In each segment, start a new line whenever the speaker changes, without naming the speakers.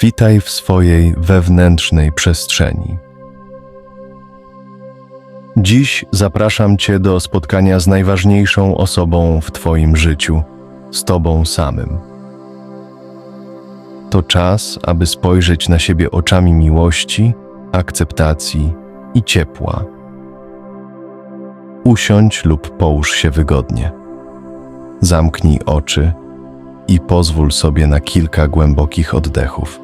Witaj w swojej wewnętrznej przestrzeni. Dziś zapraszam Cię do spotkania z najważniejszą osobą w Twoim życiu, z Tobą samym. To czas, aby spojrzeć na siebie oczami miłości, akceptacji i ciepła. Usiądź lub połóż się wygodnie. Zamknij oczy i pozwól sobie na kilka głębokich oddechów.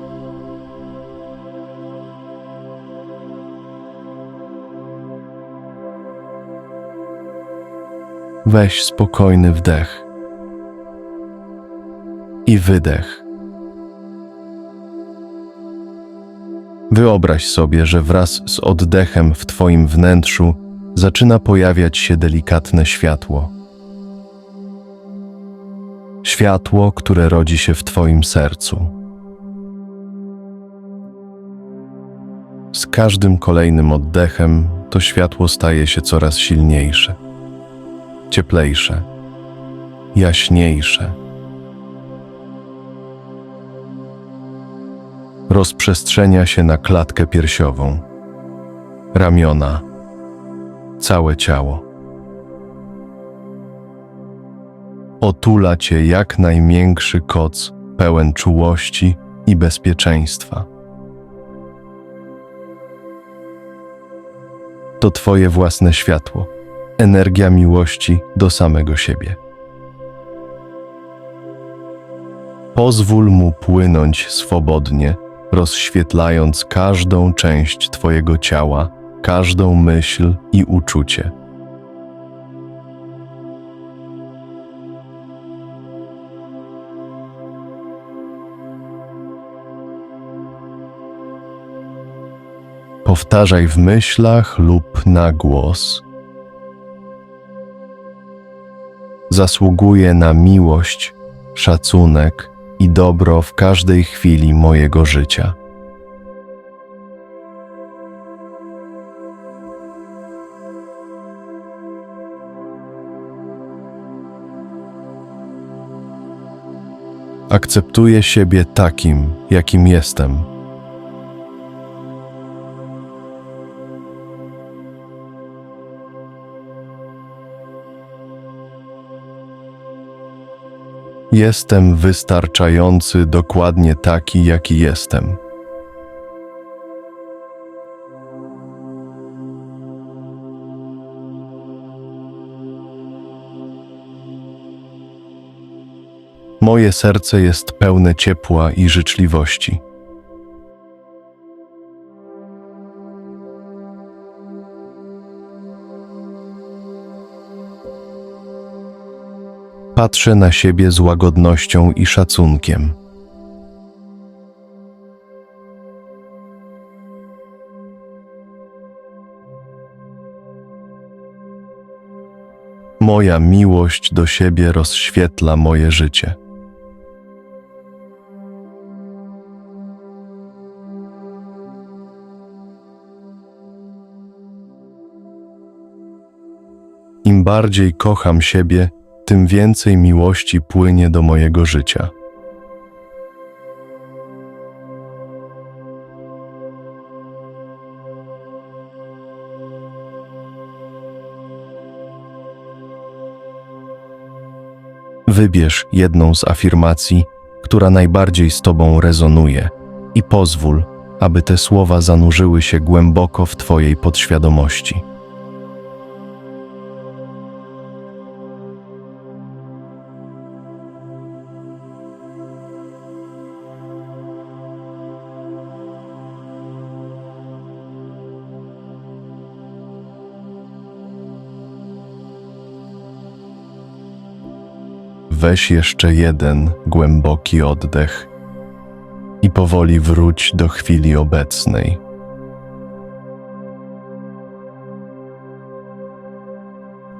Weź spokojny wdech i wydech. Wyobraź sobie, że wraz z oddechem w Twoim wnętrzu zaczyna pojawiać się delikatne światło. Światło, które rodzi się w Twoim sercu. Z każdym kolejnym oddechem to światło staje się coraz silniejsze, cieplejsze, jaśniejsze. Rozprzestrzenia się na klatkę piersiową, ramiona, całe ciało. Otula cię jak najmiększy koc, pełen czułości i bezpieczeństwa. To Twoje własne światło, energia miłości do samego siebie. Pozwól mu płynąć swobodnie, rozświetlając każdą część Twojego ciała, każdą myśl i uczucie. Powtarzaj w myślach lub na głos. Zasługuję na miłość, szacunek i dobro w każdej chwili mojego życia. Akceptuję siebie takim, jakim jestem. Jestem wystarczający dokładnie taki, jaki jestem. Moje serce jest pełne ciepła i życzliwości. Patrzę na siebie z łagodnością i szacunkiem. Moja miłość do siebie rozświetla moje życie. Im bardziej kocham siebie, tym więcej miłości płynie do mojego życia. Wybierz jedną z afirmacji, która najbardziej z Tobą rezonuje, i pozwól, aby te słowa zanurzyły się głęboko w Twojej podświadomości. Weź jeszcze jeden głęboki oddech i powoli wróć do chwili obecnej.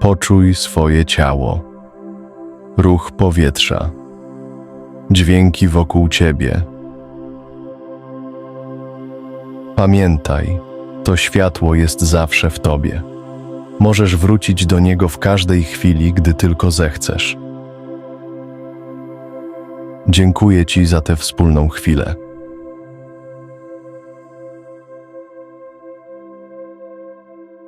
Poczuj swoje ciało, ruch powietrza, dźwięki wokół ciebie. Pamiętaj, to światło jest zawsze w tobie. Możesz wrócić do niego w każdej chwili, gdy tylko zechcesz. Dziękuję Ci za tę wspólną chwilę.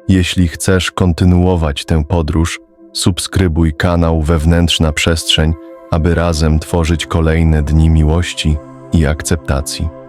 Jeśli chcesz kontynuować tę podróż, subskrybuj kanał Wewnętrzna Przestrzeń, aby razem tworzyć kolejne dni miłości i akceptacji.